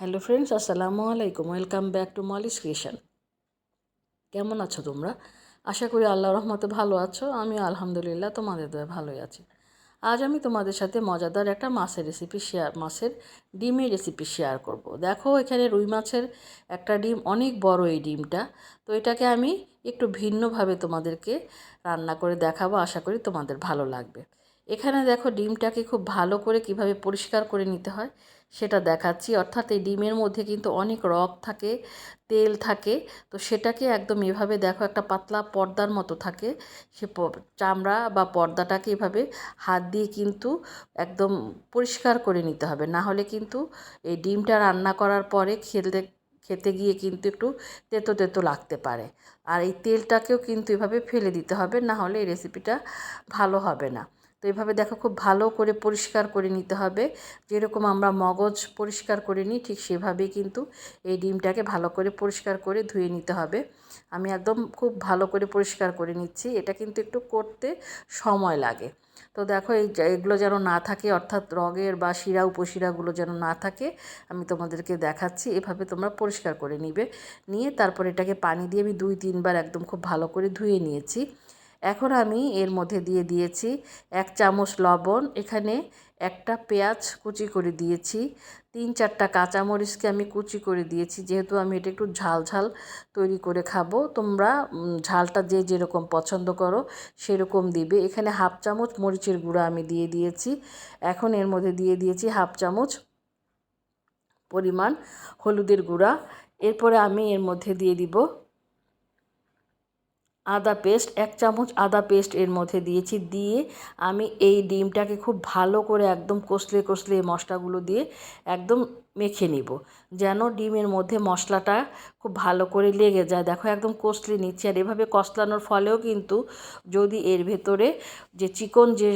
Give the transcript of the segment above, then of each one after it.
Hello friends আসসালামু আলাইকুম। Welcome back to Molly's creation কেমন আছো তোমরা? আশা করি আল্লাহ রহমতে ভালো আছো। আমি আলহামদুলিল্লাহ তোমাদের দয়া ভালোই আছি। আজ আমি তোমাদের সাথে মজাদার একটা মাছের রেসিপি শেয়ার মাছের ডিমের রেসিপি শেয়ার করব। দেখো, এখানে রুই মাছের একটা ডিম, অনেক বড় এই ডিমটা। তো এটাকে আমি একটু ভিন্নভাবে তোমাদেরকে রান্না করে দেখাবো। আশা করি তোমাদের ভালো লাগবে। এখানে দেখো, ডিমটাকে খুব ভালো করে কীভাবে পরিষ্কার করে নিতে হয় সেটা দেখাচ্ছি। অর্থাৎ এই ডিমের মধ্যে কিন্তু অনেক রক থাকে, তেল থাকে। তো সেটাকে একদম এভাবে দেখো একটা পাতলা পর্দার মতো থাকে। সে চামড়া বা পর্দাটাকে এভাবে হাত দিয়ে কিন্তু একদম পরিষ্কার করে নিতে হবে। না হলে কিন্তু এই ডিমটা রান্না করার পরে খেলতে, খেতে গিয়ে কিন্তু একটু তেতো তেতো লাগতে পারে। আর এই তেলটাকেও কিন্তু এভাবে ফেলে দিতে হবে। না হলে এই রেসিপিটা ভালো হবে না। এভাবে দেখো খুব ভালো করে পরিষ্কার করে নিতে হবে। যেরকম আমরা মগজ পরিষ্কার করে নিই, ঠিক সেভাবেই কিন্তু এই ডিমটাকে ভালো করে পরিষ্কার করে ধুয়ে নিতে হবে। আমি একদম খুব ভালো করে পরিষ্কার করে নিচ্ছি, এটা কিন্তু একটু করতে সময় লাগে। তো দেখো এই এগুলো যেন না থাকে, অর্থাৎ রগের বা শিরা, উপশিরাগুলো যেন না থাকে, আমি তোমাদেরকে দেখাচ্ছি, এভাবে তোমরা পরিষ্কার করে নিবে। নিয়ে তারপর এটাকে পানি দিয়ে আমি দুই, তিনবার একদম খুব ভালো করে ধুয়ে নিয়েছি। এখন আমি এর মধ্যে দিয়ে দিয়েছি এক চামচ লবণ, এখানে একটা পেঁয়াজ কুচি করে দিয়েছি, তিন চারটা কাঁচামরিচকে আমি কুচি করে দিয়েছি, যেহেতু আমি এটা একটু ঝাল ঝাল তৈরি করে খাব, তোমরা ঝালটা যে যেরকম পছন্দ করো সেরকম দিবে। এখানে হাফ চামচ মরিচের গুঁড়া আমি দিয়ে দিয়েছি, এখন এর মধ্যে দিয়ে দিয়েছি হাফ চামচ পরিমাণ হলুদের গুঁড়া, এরপরে আমি এর মধ্যে দিয়ে দিব আদা পেস্ট, এক চামচ আদা পেস্ট এর মধ্যে দিয়েছি। দিয়ে আমি এই ডিমটাকে খুব ভালো করে একদম কষলে কষলে মশলাগুলো দিয়ে একদম মেখে নিব। যেন ডিমের মধ্যে মশলাটা খুব ভালো করে লেগে যায়। দেখো একদম কষলে নিচ্ছি আর এভাবে কষলানোর ফলেও কিন্তু যদি এর ভেতরে যে চিকন যে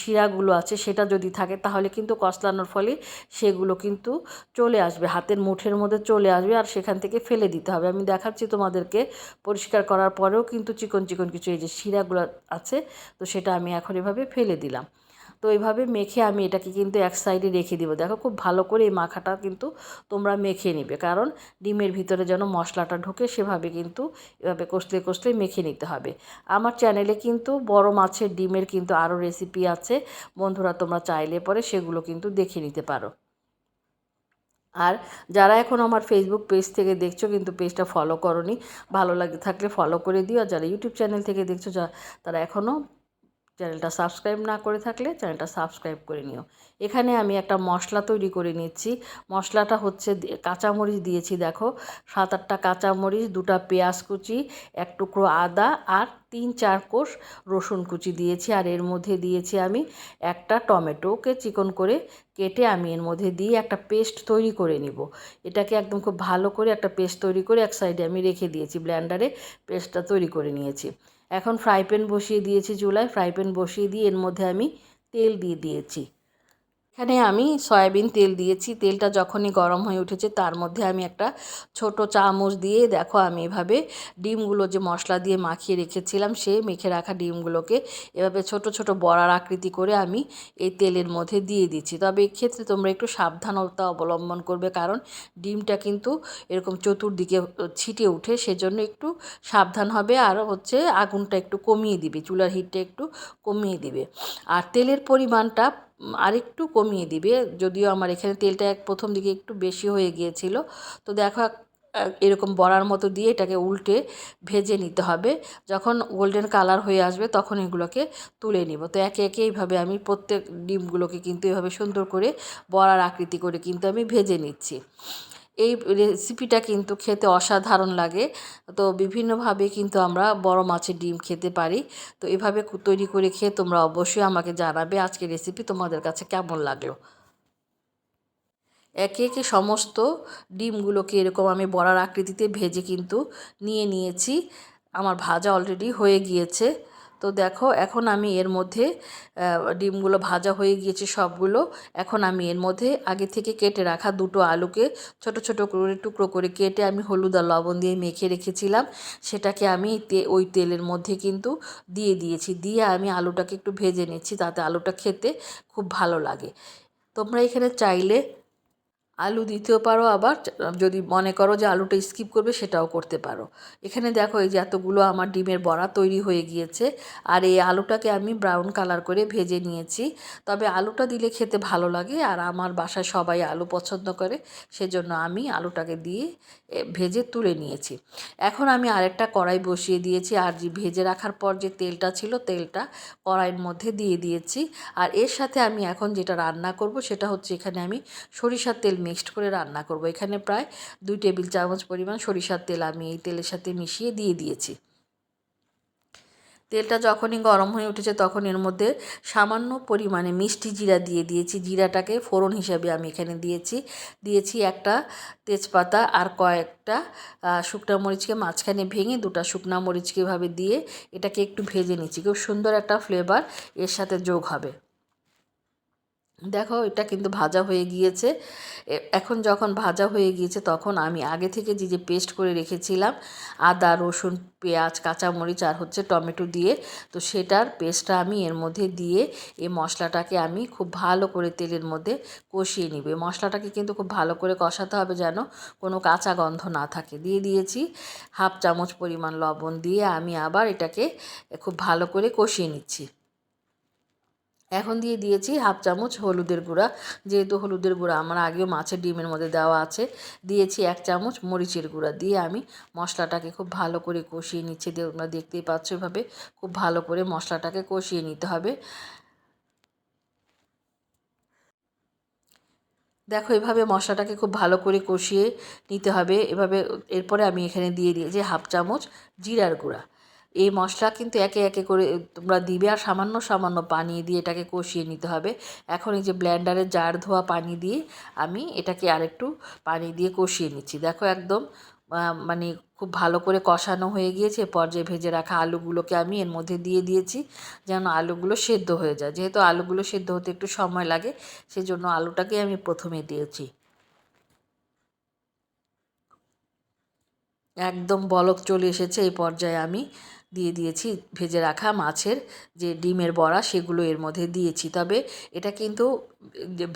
শিরাগুলো আছে সেটা যদি থাকে তাহলে কিন্তু কষলানোর ফলে সেগুলো কিন্তু চলে আসবে, হাতের মুঠের মধ্যে চলে আসবে আর সেখান থেকে ফেলে দিতে হবে। আমি দেখাচ্ছি তোমাদেরকে পরিষ্কার করার পরেও কিন্তু চিকন চিকন কিছু এই যে শিরাগুলো আছে তো সেটা আমি এখন এভাবে ফেলে দিলাম। তো এইভাবে মেখে আমি এটাকে কিন্তু এক সাইডে রেখে দিব। দেখো খুব ভালো করে এই মাখাটা কিন্তু তোমরা মেখে নিবে। কারণ ডিমের ভিতরে যেন মশলাটা ঢোকে সেভাবে কিন্তু এভাবে কষলে কষলে মেখে নিতে হবে। আমার চ্যানেলে কিন্তু বড় মাছের ডিমের কিন্তু আরও রেসিপি আছে। বন্ধুরা, তোমরা চাইলে পরে সেগুলো কিন্তু দেখে নিতে পারো। আর যারা এখন আমার ফেসবুক পেজ থেকে দেখছ কিন্তু পেজটা ফলো করনি, ভালো লাগে থাকলে ফলো করে দিও। আর যারা ইউটিউব চ্যানেল থেকে দেখছ, যা, তারা এখনও চ্যানেলটা সাবস্ক্রাইব না করে থাকলে চ্যানেলটা সাবস্ক্রাইব করে নিও। এখানে আমি একটা মশলা তৈরি করে নিচ্ছি। মশলাটা হচ্ছে কাঁচামরিচ দিয়েছি, দেখো। সাত আটটা কাঁচামরিচ, দুটা পেঁয়াজ কুচি, এক টুকরো আদা আর তিন চার কোষ রসুন কুচি দিয়েছি। আর এর মধ্যে দিয়েছি আমি একটা টমেটোকে চিকন করে কেটে আমি এর মধ্যে দিয়ে একটা পেস্ট তৈরি করে নিব। এটাকে একদম খুব ভালো করে একটা পেস্ট তৈরি করে এক সাইডে আমি রেখে দিয়েছি ব্ল্যান্ডারে পেস্টটা তৈরি করে নিয়েছি। এখন ফ্রাই প্যান বসিয়ে দিয়েছি চুলায়। ফ্রাই প্যান বসিয়ে দিয়ে এর মধ্যে আমি তেল দিয়ে দিয়েছি। এখানে আমি সয়াবিন তেল দিয়েছি। তেলটা যখনই গরম হয়ে উঠেছে, তার মধ্যে আমি একটা ছোট চামচ দিয়ে, দেখো আমি এভাবে ডিমগুলো যে মশলা দিয়ে মাখিয়ে রেখেছিলাম, সে মেখে রাখা ডিমগুলোকে এভাবে ছোট ছোট বড়ার আকৃতি করে আমি এই তেলের মধ্যে দিয়ে দিচ্ছি। তবে এক্ষেত্রে তোমরা একটু সাবধানতা অবলম্বন করবে, কারণ ডিমটা কিন্তু এরকম চতুর্দিকে ছিটে উঠে, সেজন্য একটু সাবধান হবে আর হচ্ছে আগুনটা একটু কমিয়ে দিবে, চুলার হিটটা একটু কমিয়ে দিবে। আর তেলের পরিমাণটা আরেকটু কমিয়ে দিবে। যদিও আমার এখানে তেলটা এক প্রথম দিকে একটু বেশি হয়ে গিয়েছিল। তো দেখো এরকম বড়ার মতো দিয়ে এটাকে উল্টে ভেজে নিতে হবে। যখন গোল্ডেন কালার হয়ে আসবে তখন এগুলোকে তুলে নিব। তো একে একে এইভাবে আমি প্রত্যেক ডিমগুলোকে কিন্তু এভাবে সুন্দর করে বড়ার আকৃতি করে কিন্তু আমি ভেজে নিচ্ছি। এই রেসিপিটা কিন্তু খেতে অসাধারণ লাগে। তো বিভিন্নভাবে কিন্তু আমরা বড় মাছের ডিম খেতে পারি। তো এভাবে তৈরি করে খেয়ে তোমরা অবশ্যই আমাকে জানাবে আজকে রেসিপি তোমাদের কাছে কেমন লাগল। একে একে সমস্ত ডিমগুলোকে এরকম আমি বড়ার আকৃতিতে ভেজে কিন্তু নিয়ে নিয়েছি। আমার ভাজা অলরেডি হয়ে গিয়েছে। তো দেখো, এখন আমি এর মধ্যে ডিমগুলো ভাজা হয়ে গিয়েছে সবগুলো। এখন আমি এর মধ্যে আগে থেকে কেটে রাখা দুটো আলুকে ছোট ছোট করে টুকরো করে কেটে আমি হলুদ আর লবণ দিয়ে মেখে রেখেছিলাম। সেটাকে আমি ওই তেলের মধ্যে কিন্তু দিয়ে দিয়েছি। দিয়ে আমি আলুটাকে একটু ভেজে নিচ্ছি, তাতে আলুটা খেতে খুব ভালো লাগে। তোমরা এখানে চাইলে আলু দিতেও পারো আবার, যদি মনে করো যে আলুটা স্কিপ করবে সেটাও করতে পারো। এখানে দেখো এই যে এতগুলো আমার ডিমের বড়া তৈরি হয়ে গিয়েছে, আর এই আলুটাকে আমি ব্রাউন কালার করে ভেজে নিয়েছি। তবে আলুটা দিলে খেতে ভালো লাগে, আর আমার বাসায় সবাই আলু পছন্দ করে, সেজন্য আমি আলুটাকে দিয়ে ভেজে তুলে নিয়েছি। এখন আমি আরেকটা কড়াই বসিয়ে দিয়েছি, আর যে ভেজে রাখার পর যে তেলটা ছিল তেলটা কড়াইয়ের মধ্যে দিয়ে দিয়েছি। আর এর সাথে আমি এখন যেটা রান্না করব সেটা হচ্ছে এখানে আমি সরিষার তেল মিক্সড করে রান্না করব। এখানে প্রায় দুই টেবিল চামচ পরিমাণ সরিষার তেল আমি এই তেলের সাথে মিশিয়ে দিয়ে দিয়েছি। তেলটা যখনই গরম হয়ে উঠেছে তখন এর মধ্যে সামান্য পরিমাণে মিষ্টি জিরা দিয়ে দিয়েছি। জিরাটাকে ফোড়ন হিসাবে আমি এখানে দিয়েছি। দিয়েছি একটা তেজপাতা আর কয়েকটা শুকনা মরিচকে মাঝখানে ভেঙে দুটা শুকনা মরিচকে এভাবে দিয়ে এটাকে একটু ভেজে নিচ্ছি। খুব সুন্দর একটা ফ্লেভার এর সাথে যোগ হবে। দেখো, এটা কিন্তু ভাজা হয়ে গিয়েছে। এখন যখন ভাজা হয়ে গিয়েছে, তখন আমি আগে থেকে যে যে পেস্ট করে রেখেছিলাম, আদা, রসুন, পেঁয়াজ, কাঁচামরিচ আর হচ্ছে টমেটো দিয়ে, তো সেটার পেস্টটা আমি এর মধ্যে দিয়ে, এই মশলাটাকে আমি খুব ভালো করে তেলের মধ্যে কষিয়ে নিব। এই মশলাটাকে কিন্তু খুব ভালো করে কষাতে হবে যেন কোনো কাঁচা গন্ধ না থাকে। দিয়ে দিয়েছি হাফ চামচ পরিমাণ লবণ দিয়ে আমি আবার এটাকে খুব ভালো করে কষিয়ে নিচ্ছি। এখন দিয়ে দিয়েছি হাফ চামচ হলুদের গুঁড়া। যেহেতু হলুদের গুঁড়া আমার আগেও মাছের ডিমের মধ্যে দেওয়া আছে, দিয়েছি এক চামচ মরিচের গুঁড়া। দিয়ে আমি মশলাটাকে খুব ভালো করে কষিয়ে নিচ্ছি। তোমরা দেখতেই পাচ্ছ এভাবে খুব ভালো করে মশলাটাকে কষিয়ে নিতে হবে। দেখো এভাবে মশলাটাকে খুব ভালো করে কষিয়ে নিতে হবে। এভাবে এরপরে আমি এখানে দিয়ে দিয়েছি হাফ চামচ জিরার গুঁড়া। এই মশলা কিন্তু একে একে করে, তোমরা দিবে আর সামান্য সামান্য পানি দিয়ে এটাকে কষিয়ে নিতে হবে। এখন এই যে ব্লেন্ডারের জার ধোয়া পানি দিয়ে আমি এটাকে আরেকটু পানি দিয়ে কষিয়ে নিচ্ছি। দেখো একদম মানে খুব ভালো করে কষানো হয়ে গিয়েছে। পর্যায়ে ভেজে রাখা আলুগুলোকে আমি এর মধ্যে দিয়ে দিয়েছি যেন আলুগুলো সেদ্ধ হয়ে যায়। যেহেতু আলুগুলো সেদ্ধ হতে একটু সময় লাগে, সেজন্য আলুটাকে আমি প্রথমে দিয়েছি। একদম বলক চলে এসেছে। এই পর্যায়ে আমি দিয়ে দিয়েছি। ভেজে রাখা মাছের যে ডিমের বড়া সেগুলো এর মধ্যে দিয়েছি। তবে এটা কিন্তু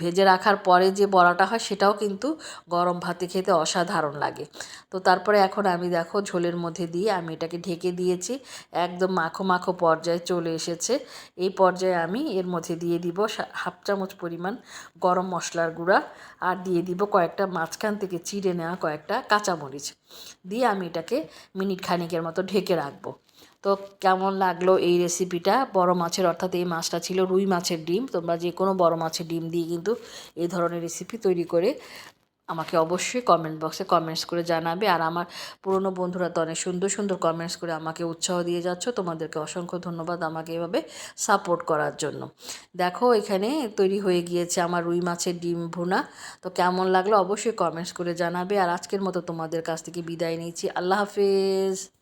ভেজে রাখার পরে যে বড়াটা হয় সেটাও কিন্তু গরম ভাতে খেতে অসাধারণ লাগে। তো তারপরে এখন আমি দেখো ঝোলের মধ্যে দিয়ে আমি এটাকে ঢেকে দিয়েছি। একদম মাখো মাখো পর্যায়ে চলে এসেছে। এই পর্যায়ে আমি এর মধ্যে দিয়ে দিব হাফ চামচ পরিমাণ গরম মশলার গুঁড়া আর দিয়ে দিব কয়েকটা মাঝখান থেকে চিড়ে নেওয়া কয়েকটা কাঁচামরিচ। দিয়ে আমি এটাকে মিনিট খানিকের মতো ঢেকে রাখব। তো কেমন লাগল এই রেসিপিটা বড় মাছের, অর্থাৎ এই মাছটা ছিল রুই মাছের ডিম। তোমরা যে কোনো বড় মাছের ডিম দিয়ে কিন্তু এই ধরনের রেসিপি তৈরি করে আমাকে অবশ্যই কমেন্ট বক্সে কমেন্টস করে জানাবে। আর আমার পুরনো বন্ধুরা তো অনেক সুন্দর সুন্দর কমেন্টস করে আমাকে উৎসাহ দিয়ে যাচ্ছ। তোমাদেরকে অসংখ্য ধন্যবাদ আমাকে এভাবে সাপোর্ট করার জন্য। দেখো, এখানে তৈরি হয়ে গিয়েছে আমার রুই মাছের ডিম ভুনা। তো কেমন লাগল অবশ্যই কমেন্টস করে জানাবে। আর আজকের মতো তোমাদের কাছ থেকে বিদায় নিচ্ছি। আল্লাহ হাফেজ!